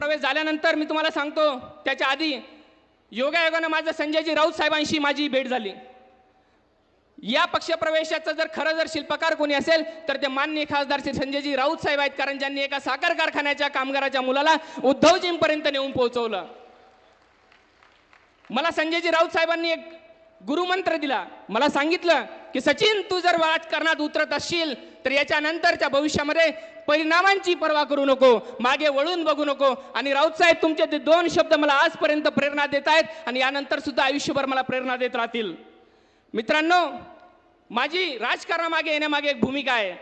प्रवेश झाल्यानंतर मी तुम्हाला सांगतो त्याच्या आधी योगायोगानं माझं संजयजी राऊत साहेबांशी माझी भेट झाली. या पक्षप्रवेशाचं जर खरं जर शिल्पकार कोणी असेल तर ते मान्य खासदार श्री संजयजी राऊत साहेब आहेत कारण ज्यांनी एका साखर कारखान्याच्या कामगाराच्या मुलाला उद्धवजींपर्यंत नेऊन पोहोचवलं. मला संजयजी राऊत साहेबांनी एक गुरुमंत्र दिला. मला सांगितलं की सचिन तू जर राजकारणात उतरत असशील तर याच्यानंतरच्या भविष्यामध्ये परिणामांची पर्वा करू नको मागे वळून बघू नको. आणि राऊत साहेब तुमचे ते दोन शब्द मला आजपर्यंत प्रेरणा देत आहेत आणि यानंतर सुद्धा आयुष्यभर मला प्रेरणा देत राहतील. मित्रांनो माझी राजकारणामागे येण्यामागे एक भूमिका आहे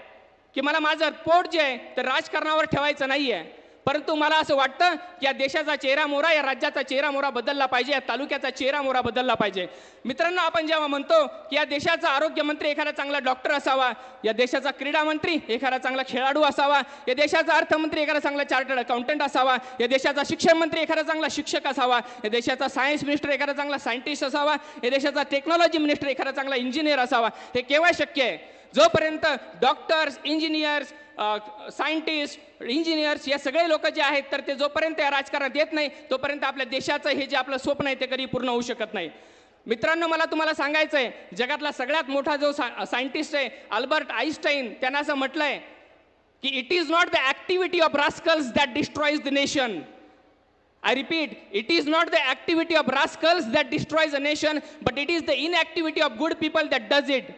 की मला माझं पोट जे आहे तर राजकारणावर ठेवायचं नाही आहे परंतु मला असं वाटतं की या देशाचा चेहरा मोरा या राज्याचा चेहरा मोरा बदलला पाहिजे या तालुक्याचा चेहरा मोरा बदलला पाहिजे. मित्रांनो आपण जेव्हा म्हणतो की या देशाचा आरोग्यमंत्री एखादा चांगला डॉक्टर असावा या देशाचा क्रीडा मंत्री एखादा चांगला खेळाडू असावा या देशाचा अर्थमंत्री एखादा चांगला चार्टर्ड अकाउंटंट असावा या देशाचा शिक्षण मंत्री एखादा चांगला शिक्षक असावा या देशाचा सायन्स मिनिस्टर एखादा चांगला सायंटिस्ट असावा या देशाचा टेक्नॉलॉजी मिनिस्टर एखादा चांगला इंजिनियर असावा हे केव्हा शक्य आहे. जोपर्यंत डॉक्टर्स इंजिनियर्स सायंटिस्ट इंजिनियर्स या सगळे लोक जे आहेत तर ते जोपर्यंत या राजकारणात येत नाही तोपर्यंत आपल्या देशाचं हे जे आपलं स्वप्न आहे ते कधी पूर्ण होऊ शकत नाही. मित्रांनो मला तुम्हाला सांगायचं आहे जगातला सगळ्यात मोठा जो सायंटिस्ट आहे अल्बर्ट आईन्स्टाईन त्यांना असं म्हटलंय की it is not the activity of rascals that destroys the nation I repeat it is not the activity of rascals that destroys a nation but it is the inactivity of good people that does it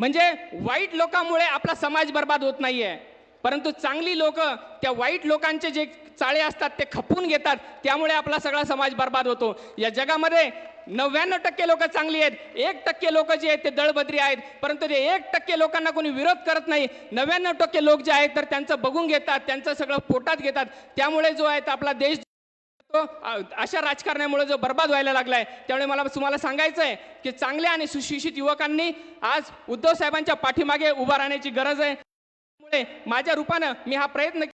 म्हणजे वाईट लोकांमुळे आपला समाज बर्बाद होत नाही आहे परंतु चांगली लोक त्या वाईट लोकांचे जे चाळे असतात ते खपून घेतात त्यामुळे आपला सगळा समाज बर्बाद होतो. या जगामध्ये नव्याण्णव टक्के लोक चांगली आहेत एक टक्के लोक जे आहेत ते दळबद्री आहेत परंतु ते एक टक्के लोकांना कोणी विरोध करत नाही. नव्याण्णव टक्के लोक जे आहेत तर त्यांचं बघून घेतात त्यांचं सगळं पोटात घेतात. त्यामुळे जो आहे तो आपला देश तो अशा राजकारणामुळे जो बर्बाद व्हायला लागलाय त्यामुळे मला तुम्हाला सांगायचं आहे की चांगल्या आणि सुशिक्षित युवकांनी आज उद्धव साहेबांच्या पाठीमागे उभा राहण्याची गरज आहे. त्यामुळे माझ्या रूपानं मी हा प्रयत्न